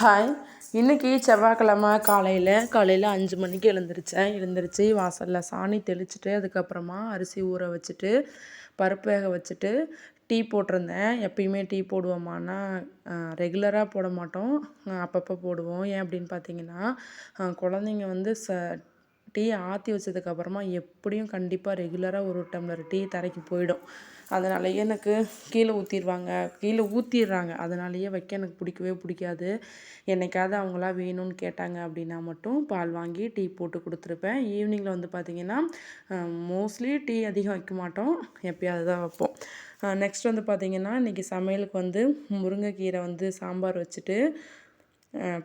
Hi இன்றைக்கி செவ்வாய்க்கிழமை காலையில் காலையில் அஞ்சு மணிக்கு எழுந்திரிச்சேன். எழுந்திரிச்சு வாசலில் சாணி தெளிச்சுட்டு அதுக்கப்புறமா அரிசி ஊற வச்சுட்டு பருப்பு வேக வச்சுட்டு டீ போட்டிருந்தேன். எப்பயுமே டீ போடுவோமானா ரெகுலராக போட மாட்டோம். அப்பப்போ போடுவோம். ஏன் அப்படின்னு பார்த்தீங்கன்னா குழந்தைங்க வந்து ச டீ ஆற்றி வச்சதுக்கப்புறமா எப்படியும் கண்டிப்பாக ரெகுலராக ஒரு டம்ளர் டீ தரைக்கு போயிடும். அதனாலேயே எனக்கு கீழே ஊற்றிடுவாங்க கீழே ஊற்றிடுறாங்க அதனாலேயே வைக்க எனக்கு பிடிக்கவே பிடிக்காது. என்னைக்காவது அவங்களா வேணும்னு கேட்டாங்க அப்படின்னா மட்டும் பால் வாங்கி டீ போட்டு கொடுத்துருப்பேன். ஈவினிங்கில் வந்து பார்த்திங்கன்னா மோஸ்ட்லி டீ அதிகம் வைக்க மாட்டோம். எப்பயாவது தான் வைப்போம். நெக்ஸ்ட் வந்து பார்த்திங்கன்னா இன்றைக்கி சமையலுக்கு வந்து முருங்கைக்கீரை வந்து சாம்பார் வச்சுட்டு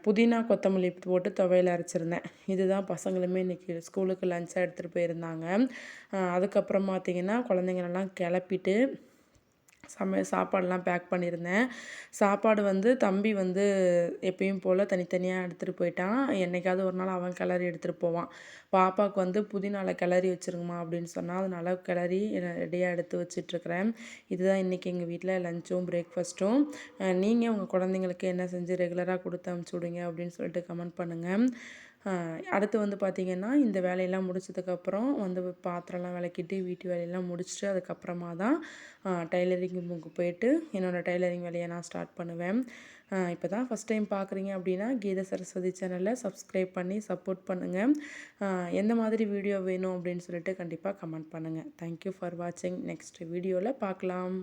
புதினா கொத்தமல்லி போட்டு துவையல் அரைச்சிருந்தேன். இதுதான் பசங்களுமே இன்றைக்கி ஸ்கூலுக்கு லஞ்சாக எடுத்துகிட்டு போயிருந்தாங்க. அதுக்கப்புறம் பார்த்திங்கன்னா குழந்தைங்களெல்லாம் கிளப்பிட்டு சம சாப்பாடெலாம் பேக் பண்ணியிருந்தேன். சாப்பாடு வந்து தம்பி வந்து எப்பயும் போல் தனித்தனியாக எடுத்துகிட்டு போயிட்டான். என்றைக்காவது ஒரு நாள் அவன் கிளறி எடுத்துகிட்டு போவான். பாப்பாவுக்கு வந்து புதினால கிளறி வச்சுருங்கம்மா அப்படின்னு சொன்னால் அதனால் கிளறி ரெடியாக எடுத்து வச்சிட்ருக்கிறேன். இதுதான் இன்றைக்கி எங்கள் வீட்டில் லஞ்சும் பிரேக்ஃபாஸ்ட்டும் நீங்கள் உங்கள் குழந்தைங்களுக்கு என்ன செஞ்சு ரெகுலராக கொடுத்து அமுச்சு விடுங்க அப்படின்னு சொல்லிட்டு கமெண்ட் பண்ணுங்கள் அடுத்து வந்து பார்த்திங்கன்னா இந்த வேலையெல்லாம் முடிச்சதுக்கப்புறம் வந்து பாத்திரம்லாம் விளக்கிட்டு வீட்டு வேலையெல்லாம் முடிச்சுட்டு அதுக்கப்புறமா தான் டைலரிங் போயிட்டு என்னோடய டைலரிங் வேலையை நான் ஸ்டார்ட் பண்ணுவேன். இப்போ தான் ஃபஸ்ட் டைம் பார்க்குறீங்க அப்படின்னா கீத சரஸ்வதி சேனலில் சப்ஸ்கிரைப் பண்ணி சப்போர்ட் பண்ணுங்கள் எந்த மாதிரி வீடியோ வேணும் அப்படின்னு சொல்லிட்டு கண்டிப்பாக கமெண்ட் பண்ணுங்கள் தேங்க்யூ ஃபார் வாட்சிங் நெக்ஸ்ட் வீடியோவில் பார்க்கலாம்